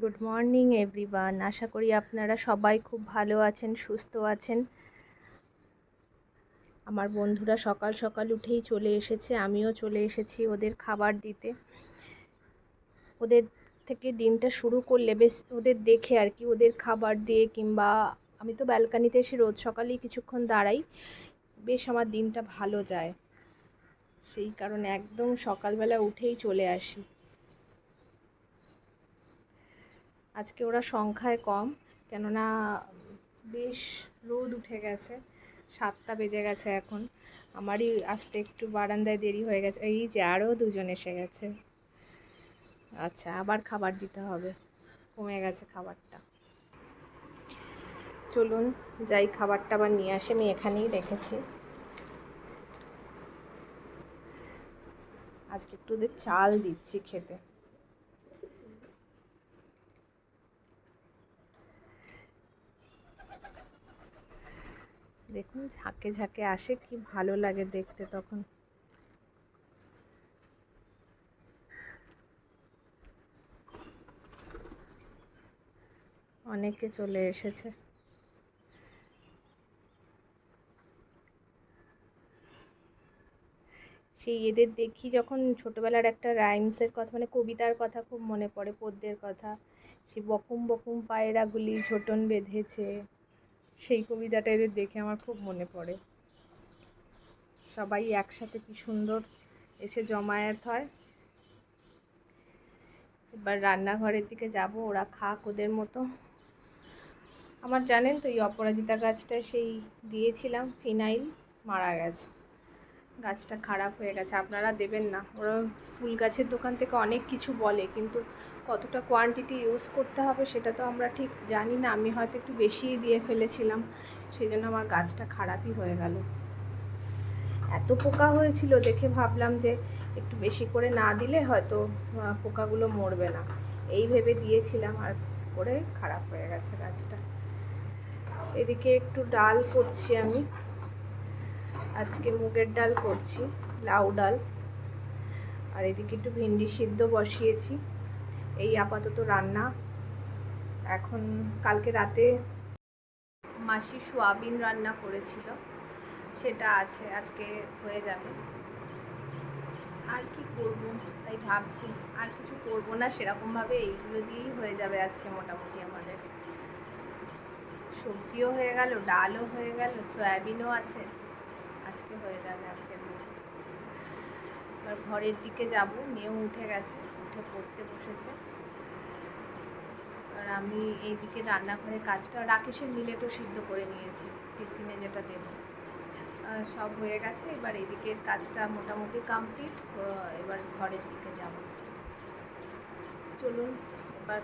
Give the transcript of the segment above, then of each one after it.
Good morning everyone আশা করি আপনারা সবাই খুব ভালো আছেন, সুস্থ আছেন। আমার বন্ধুরা সকাল সকাল উঠেই চলে এসেছে, আমিও চলে এসেছি ওদের খাবার দিতে। ওদের থেকে দিনটা শুরু করলে বেশ ওদের দেখে আর কি, ওদের খাবার দিয়ে কিংবা আমি তো ব্যালকানিতে এসে রোজ সকালেই কিছুক্ষণ দাঁড়াই, বেশ আমার দিনটা ভালো যায়। সেই কারণে একদম সকালবেলা উঠেই চলে আসি। আজকে ওরা সংখ্যায় কম, কেননা বেশ রোদ উঠে গেছে, সাতটা বেজে গেছে এখন। আমারই আসতে একটু বারান্দায় দেরি হয়ে গেছে। এই যে আরও দুজন এসে গেছে। আচ্ছা আবার খাবার দিতে হবে। কমে গেছে খাবারটা। চলুন, যাই খাবারটা আবার নিয়ে আসে, আমি এখানেই রেখেছি। আজকে একটু ওদের চাল দিচ্ছি খেতে। দেখুন, ঝাঁকে ঝাঁকে আসে, কি ভালো লাগে দেখতে তখন। অনেকে চলে এসেছে। সেই এদের দেখি যখন ছোটবেলার একটা রাইমসের কথা মানে কবিতার কথা খুব মনে পড়ে, পদ্যের কথা। সে বকুম বকুম পায়রাগুলি ঝোটন বেঁধেছে। সেই কবিতাটা এদের দেখে আমার খুব মনে পড়ে। সবাই একসাথে কি সুন্দর এসে জমায়েত হয়। এবার রান্নাঘরের দিকে যাব, ওরা খাক ওদের মতো। আমার জানেন তো এই অপরাজিতা গাছটা সেই দিয়েছিলাম ফিনাইল, মারা গেছে। গাছটা খারাপ হয়ে গেছে, আপনারা দেবেন না। ওরা ফুল গাছের দোকান থেকে অনেক কিছু বলে, কিন্তু কতটা কোয়ান্টিটি ইউজ করতে হবে সেটা তো আমরা ঠিক জানি না। আমি হয়তো একটু বেশিই দিয়ে ফেলেছিলাম সেই জন্য আমার গাছটা খারাপই হয়ে গেল। এত পোকা হয়েছিল দেখে ভাবলাম যে একটু বেশি করে না দিলে হয়তো পোকাগুলো মরবে না। এই ভেবে দিয়েছিলাম আর করে খারাপ হয়ে গেছে গাছটা। এদিকে একটু ডাল করছি আমি। আজকে মুগের ডাল করছি, লাউ ডাল। আর এদিকে একটু ভিন্ডি সিদ্ধ বসিয়েছি। এই আপাতত রান্না। এখন কালকে রাতে মাসি সোয়াবিন রান্না করেছিল। সেটা আছে, আজকে হয়ে যাবে। আর কি করব? তাই ভাবছি, আর কিছু করব না, সেরকমভাবে এইগুলো দিয়েই হয়ে যাবে আজকে মোটামুটি আমাদের। সবজিও হয়ে গেল, ডালও হয়ে গেল, সয়াবিনও আছে। হয়ে যাবে আজকের মধ্যে ঘরের দিকে যাব, মেয়েও উঠে গেছে, উঠে পড়তে বসেছে। আর আমি এইদিকে রান্নাঘরে কাজটা রাকেশের মিলেটও সিদ্ধ করে নিয়েছি, টিফিনে যেটা দেব। সব হয়ে গেছে, এবার এদিকের কাজটা মোটামুটি কমপ্লিট এবার ঘরের দিকে যাব। চলুন, এবার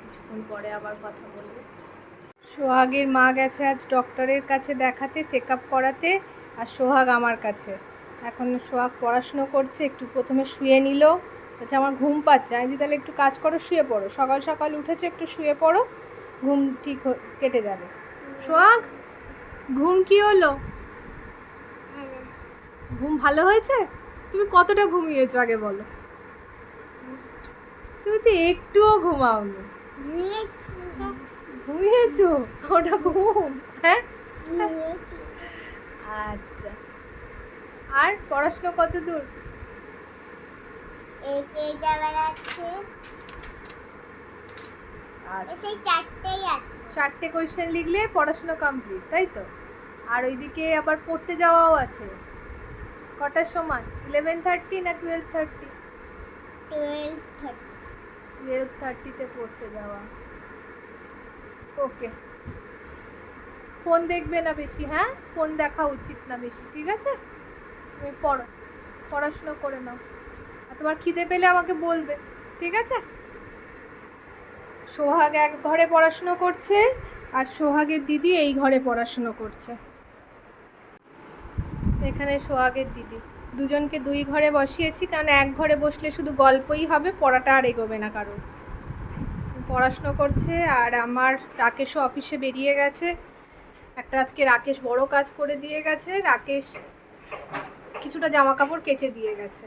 কিছুক্ষণ পরে আবার কথা বলব। সোহাগের মা গেছে আজ ডক্টরের কাছে দেখাতে চেক আপ করাতে। আর সোহাগ আমার কাছে। এখন সোহাগ পড়াশুনো করছে একটু প্রথমে শুয়ে নিল। বলছে আমার ঘুম পাচ্ছে। আমি তাহলে একটু কাজ করো শুয়ে পড়ো। সকাল সকাল উঠেছো একটু শুয়ে পড়ো। ঘুম ঠিক কেটে যাবে। সোহাগ ঘুম কি হলো? ঘুম ভালো হয়েছে? তুমি কতটা ঘুমিয়েছো আগে বলো? তুমি তো একটুও ঘুমাওনি। ঘুমিয়েছো? ওটা ঘুম হ্যাঁ? আচ্ছা। আর পড়াশোনা কত দূর? আছে। চারটে কোয়েশ্চেন লিখলে পড়াশোনা কমপ্লিট তাই তো? আর ওইদিকে আবার পড়তে যাওয়াও আছে। কটার সময়? ইলেভেন থার্টি না twelve thirty twelve thirty twelve থার্টিতে পড়তে যাওয়া। ওকে ফোন দেখবে না বেশি হ্যাঁ? ফোন দেখা উচিত না বেশি ঠিক আছে? তুমি পড়ো, পড়াশুনো করে নাও। আর তোমার খিদে পেলে আমাকে বলবে, ঠিক আছে? সোহাগ এক ঘরে পড়াশুনো করছে, আর সোহাগের দিদি এই ঘরে পড়াশুনো করছে। এখানে সোহাগের দিদি। দুজনকে দুই ঘরে বসিয়েছি, কারণ এক ঘরে বসলে শুধু গল্পই হবে, পড়াটা আর এগোবে না কারণ পড়াশুনো করছে, আর আমার রাকেশও অফিসে বেরিয়ে গেছে। একটা আজকে রাকেশ বড় কাজ করে দিয়ে গেছে। রাকেশ কিছুটা জামা কাপড় কেচে দিয়ে গেছে।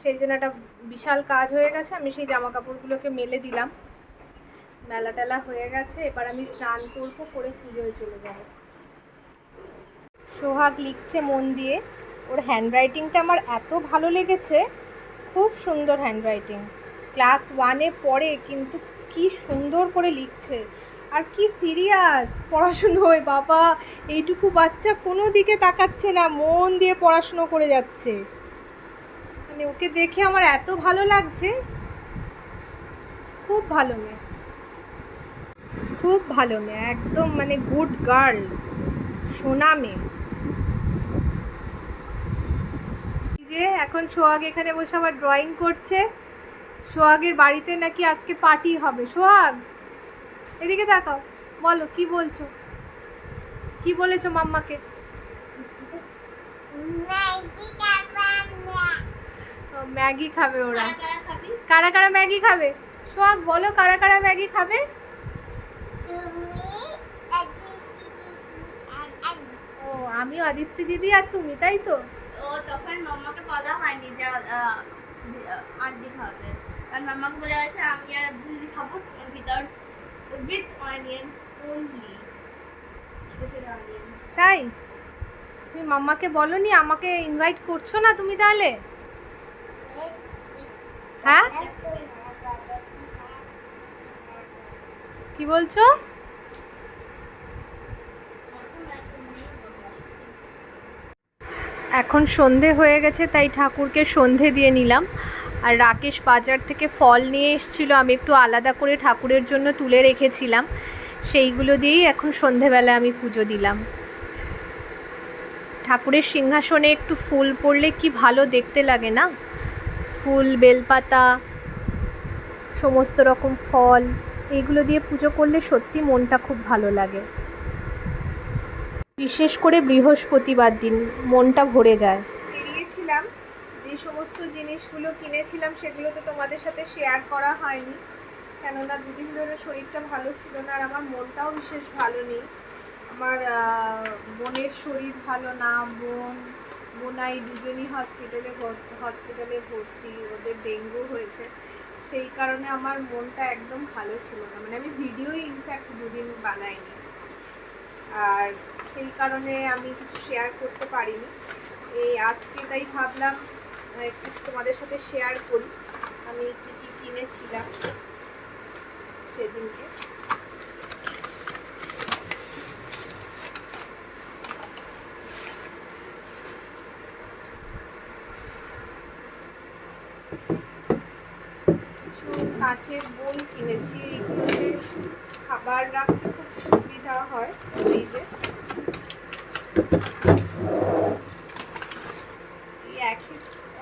সেই জন্য একটা বিশাল কাজ হয়ে গেছে, আমি সেই জামা কাপড়গুলোকে মেলে দিলাম। মেলা টেলা হয়ে গেছে, এবার আমি স্নান করব, করে পুজোয় চলে যাব। সোহাগ লিখছে মন দিয়ে, ওর হ্যান্ডরাইটিংটা আমার এত ভালো লেগেছে, খুব সুন্দর হ্যান্ডরাইটিং ক্লাস ওয়ানে পড়ে, কিন্তু কি সুন্দর করে লিখছে। আর কি সিরিয়াস পড়াশুনোয় বাবা, এইটুকু বাচ্চা কোনো দিকে তাকাচ্ছে না, মন দিয়ে পড়াশুনো করে যাচ্ছে। মানে ওকে দেখে আমার এত ভালো লাগছে। খুব ভালো মেয়ে। খুব ভালো মেয়ে, একদম মানে গুড গার্ল সোনা মেয়ে। যে এখন সোহাগ এখানে বসে আবার ড্রয়িং করছে। সোহাগের বাড়িতে নাকি আজকে পার্টি হবে। সোহাগ! এদিকে তাকাও বলো কি বলছো? কি বলেছ মাম্মাকে? ম্যাগি খাবে ওরা। কারা কারা ম্যাগি খাবে? সোহাগ বলো কারা কারা ম্যাগি খাবে? আর আমি ও আমিও আদিত্রি দিদি আর তুমি তাই তো? ও তখন মাম্মাকে বলা হয়নি যে আন্টি খাবে। কারণ মাম্মাকে বলে গেছে আমি আর দিদি খাব উইদাউট ছোট ছোট অনিয়ন তাই? তুমি মাম্মাকে বলনি আমাকে ইনভাইট করছ না তুমি তাহলে? হ্যাঁ? কি বলছো? এখন সন্ধে হয়ে গেছে, তাই ঠাকুরকে সন্ধে দিয়ে নিলাম। আর রাকেশ বাজার থেকে ফল নিয়ে এসেছিল, আমি একটু আলাদা করে ঠাকুরের জন্য তুলে রেখেছিলাম। সেইগুলো দিয়েই এখন সন্ধেবেলা আমি পুজো দিলাম। ঠাকুরের সিংহাসনে একটু ফুল পড়লে কি ভালো দেখতে লাগে না? ফুল, বেলপাতা, সমস্ত রকম ফল, এইগুলো দিয়ে পুজো করলে সত্যি মনটা খুব ভালো লাগে। বিশেষ করে বৃহস্পতিবার দিন মনটা ভরে যায়। যে সমস্ত জিনিসগুলো কিনেছিলাম সেগুলো তো তোমাদের সাথে শেয়ার করা হয়নি। কেননা দুদিন ধরে শরীরটা ভালো ছিল না আর আমার মনটাও বিশেষ ভালো নেই। আমার বোনের শরীর ভালো না, বোন বোনাই দুজনই হসপিটালে হসপিটালে ভর্তি, ওদের ডেঙ্গু হয়েছে। সেই কারণে আমার মনটা একদম ভালো ছিল না। মানে আমি ভিডিওই ইনফ্যাক্ট দুদিন বানাইনি। আর সেই কারণে আমি কিছু শেয়ার করতে পারিনি। এই আজকে তাই ভাবলাম একটু তোমাদের সাথে শেয়ার করি। আমি কি কি কিনেছিলাম সেদিনকে। কিছু কাঁচের বই কিনেছি এইগুলোতে খাবার রাখতে খুব সুবিধা হয়, এই যে এই একই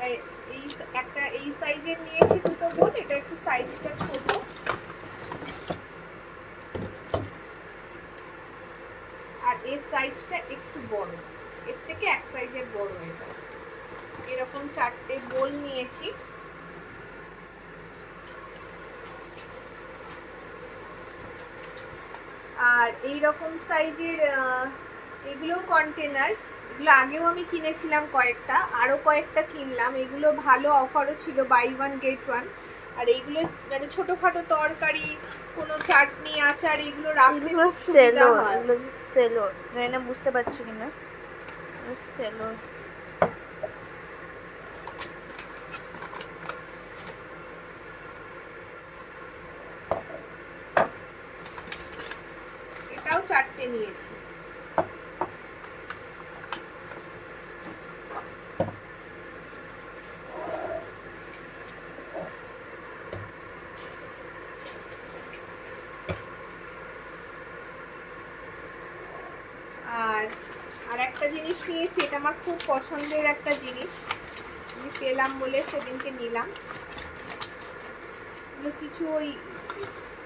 এই এই একটা এই সাইজের নিয়েছি দুটো বোন এটা একটু সাইজটা ছোট। আর এর সাইজটা একটু বড়। এর থেকে এক সাইজের বড় এটা। এরকম চারটে বোল নিয়েছি। আর এই রকম সাইজের এগুলো কন্টেনার এগুলো আগেও আমি কিনেছিলাম কয়েকটা। আরও কয়েকটা কিনলাম। এগুলো ভালো অফারও ছিল বাই ওয়ান গেট ওয়ান আর এইগুলো মানে ছোটোখাটো তরকারি কোনো চাটনি আচার এগুলো রাখতে খুব সুবিধা হয়। এগুলো সেলো জানি না বুঝতে পারছি কিনা। সেলো এটাও চারটে নিয়েছি আর আর একটা জিনিস নিয়েছি এটা আমার খুব পছন্দের একটা জিনিস। আমি পেলাম বলে সেদিনকে নিলাম। কিছু ওই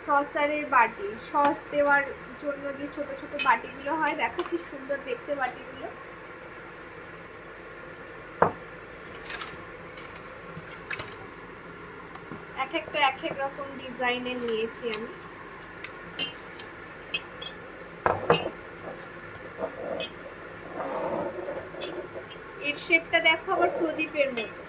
সসারের বাটি, সস দেওয়ার জন্য যে ছোট ছোট বাটিগুলো হয়, দেখো কি সুন্দর দেখতে বাটিগুলো। এক একটা এক এক রকম ডিজাইনের নিয়েছি আমি। শেপটা দেখো আবার প্রদীপের মতো।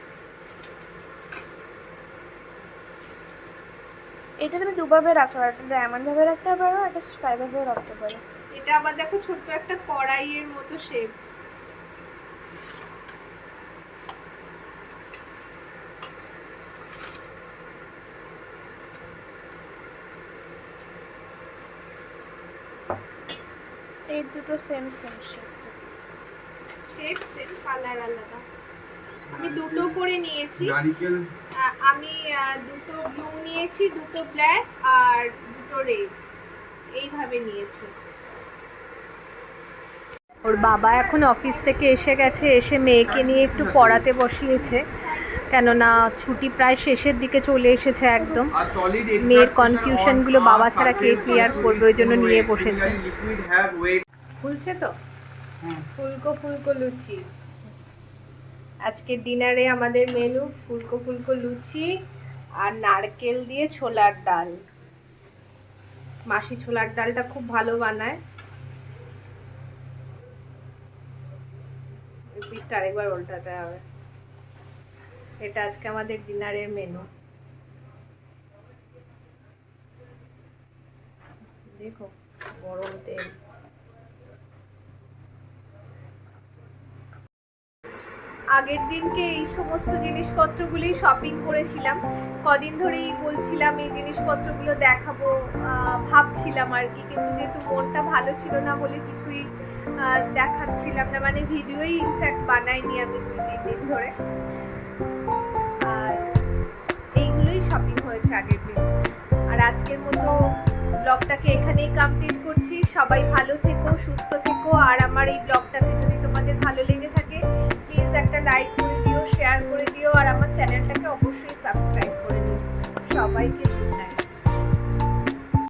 এটা তুমি দুভাবে রাখতে পারো একটা ডায়মন্ড ভাবে রাখতে পারো একটা স্কোয়ার ভাবেও রাখতে পারো। এটা আবার দেখো ছোট্ট একটা কড়াইয়ের মতো শেপ এই দুটো same same shape shape same colour আলাদা। আমি দুটো করে নিয়েছি। নারিকেল আমি দুটো ব্লু নিয়েছি দুটো ব্ল্যাক আর দুটো রেড এইভাবে নিয়েছি। ওর বাবা এখন অফিস থেকে এসে গেছে এসে মেয়েকে নিয়ে একটু পড়াতে বসিয়েছে। কেননা ছুটি প্রায় শেষের দিকে চলে এসেছে একদম। মেয়ের কনফিউশনগুলো বাবা ছাড়া কে ক্লিয়ার করবে ওই জন্য নিয়ে বসেছে। ফুলছে তো? ফুলকো ফুলকো লুচি। আজকে ডিনারে আমাদের মেনু ফুলকো ফুলকো লুচি আর নারকেল দিয়ে ছোলার ডাল। মাসি ছোলার ডালটা খুব ভালো বানায়। পিঠটা আরেকবার উল্টাতে হবে। এটা আজকে আমাদের ডিনারের মেনু। দেখো, গরম তেল। আগের দিনকে এই সমস্ত জিনিসপত্রগুলি শপিং করেছিলাম। কদিন ধরেই বলছিলাম, এই জিনিসপত্রগুলো দেখাবো। ভাবছিলাম আর কি, কিন্তু যেহেতু মনটা ভালো ছিল না বলে কিছুই দেখাচ্ছিলাম না। মানে ভিডিওই ইনফ্যাক্ট বানাইনি আমি দুই, তিন দিন ধরে। আর এইগুলোই শপিং হয়েছে আগের দিন। আর আজকের মতো ব্লগটাকে এখানেই কমপ্লিট করছি। সবাই ভালো থেকো, সুস্থ থেকো। আর আমার এই ব্লগটাকে যদি তোমাদের ভালো লেগে থাকে প্লিজ একটা লাইক করে দিও শেয়ার করে দিও, আর আমার চ্যানেলটাকে অবশ্যই সাবস্ক্রাইব করে দিও। সবাইকে